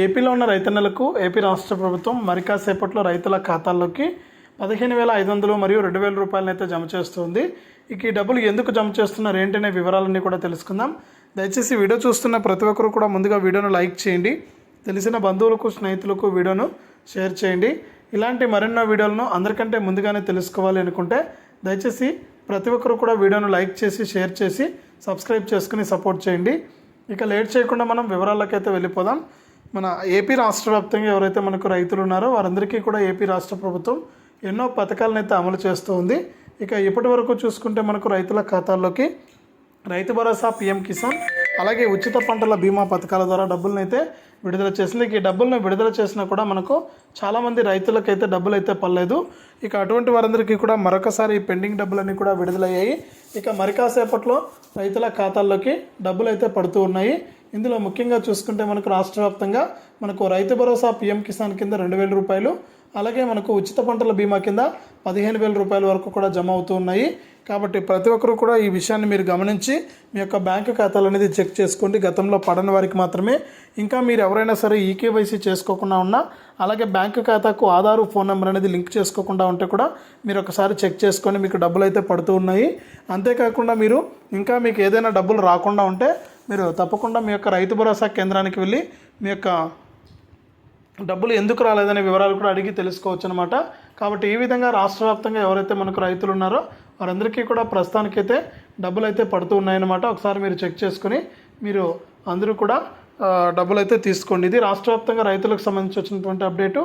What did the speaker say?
ఏపీలో ఉన్న రైతన్నలకు ఏపీ రాష్ట్ర ప్రభుత్వం మరికాసేపట్లో రైతుల ఖాతాల్లోకి పదిహేను వేల ఐదు వందలు మరియు రెండు వేల రూపాయలను అయితే జమ చేస్తుంది. ఇక ఈ డబ్బులు ఎందుకు జమ చేస్తున్నారు ఏంటనే వివరాలన్నీ కూడా తెలుసుకుందాం. దయచేసి వీడియో చూస్తున్న ప్రతి ఒక్కరు కూడా ముందుగా వీడియోను లైక్ చేయండి. తెలిసిన బంధువులకు స్నేహితులకు వీడియోను షేర్ చేయండి. ఇలాంటి మరెన్నో వీడియోలను అందరికంటే ముందుగానే తెలుసుకోవాలి అనుకుంటే దయచేసి ప్రతి ఒక్కరు కూడా వీడియోను లైక్ చేసి షేర్ చేసి సబ్స్క్రైబ్ చేసుకుని సపోర్ట్ చేయండి. ఇక లేట్ చేయకుండా మనం వివరాల్లోకి అయితే వెళ్ళిపోదాం. మన ఏపీ రాష్ట్ర వ్యాప్తంగా ఎవరైతే మనకు రైతులు ఉన్నారో వారందరికీ కూడా ఏపీ రాష్ట్ర ప్రభుత్వం ఎన్నో పథకాలను అయితే అమలు చేస్తూ ఉంది. ఇక ఇప్పటి వరకు చూసుకుంటే మనకు రైతుల ఖాతాల్లోకి రైతు భరోసా పిఎం కిసాన్ అలాగే ఉచిత పంటల బీమా పథకాల ద్వారా డబ్బులను అయితే విడుదల చేసింది ఈ డబ్బులను విడుదల చేసినా కూడా మనకు చాలామంది రైతులకైతే డబ్బులు అయితే పడలేదు. ఇక అటువంటి వారందరికీ కూడా మరొకసారి పెండింగ్ డబ్బులన్నీ కూడా విడుదలయ్యాయి. ఇక మరి కాసేపట్లో రైతుల ఖాతాల్లోకి డబ్బులు అయితే పడుతూ ఉన్నాయి. ఇందులో ముఖ్యంగా చూసుకుంటే మనకు రాష్ట్ర వ్యాప్తంగా మనకు రైతు భరోసా పిఎం కిసాన్ కింద రెండు వేల రూపాయలు అలాగే మనకు ఉచిత పంటల బీమా కింద పదిహేను వేల రూపాయల వరకు కూడా జమ అవుతూ ఉన్నాయి. కాబట్టి ప్రతి ఒక్కరు కూడా ఈ విషయాన్ని మీరు గమనించి మీ యొక్క బ్యాంకు ఖాతాలు అనేది చెక్ చేసుకోండి. గతంలో పడని వారికి మాత్రమే. ఇంకా మీరు ఎవరైనా సరే ఈకేవైసీ చేసుకోకుండా ఉన్నా అలాగే బ్యాంకు ఖాతాకు ఆధారు ఫోన్ నెంబర్ అనేది లింక్ చేసుకోకుండా ఉంటే కూడా మీరు ఒకసారి చెక్ చేసుకొని మీకు డబ్బులు అయితే పడుతూ ఉన్నాయి. అంతేకాకుండా మీరు ఇంకా మీకు ఏదైనా డబ్బులు రాకుండా ఉంటే మీరు తప్పకుండా మీ యొక్క రైతు భరోసా కేంద్రానికి వెళ్ళి మీ యొక్క డబ్బులు ఎందుకు రాలేదనే వివరాలు కూడా అడిగి తెలుసుకోవచ్చు అనమాట కాబట్టి ఈ విధంగా రాష్ట్ర వ్యాప్తంగా ఎవరైతే మనకు రైతులు ఉన్నారో వారందరికీ కూడా ప్రస్తుతానికైతే డబ్బులు అయితే పడుతూ ఉన్నాయన్నమాట. ఒకసారి మీరు చెక్ చేసుకుని మీరు అందరూ కూడా డబ్బులు అయితే తీసుకోండి. ఇది రాష్ట్ర వ్యాప్తంగా రైతులకు సంబంధించి వచ్చినటువంటి అప్డేటు.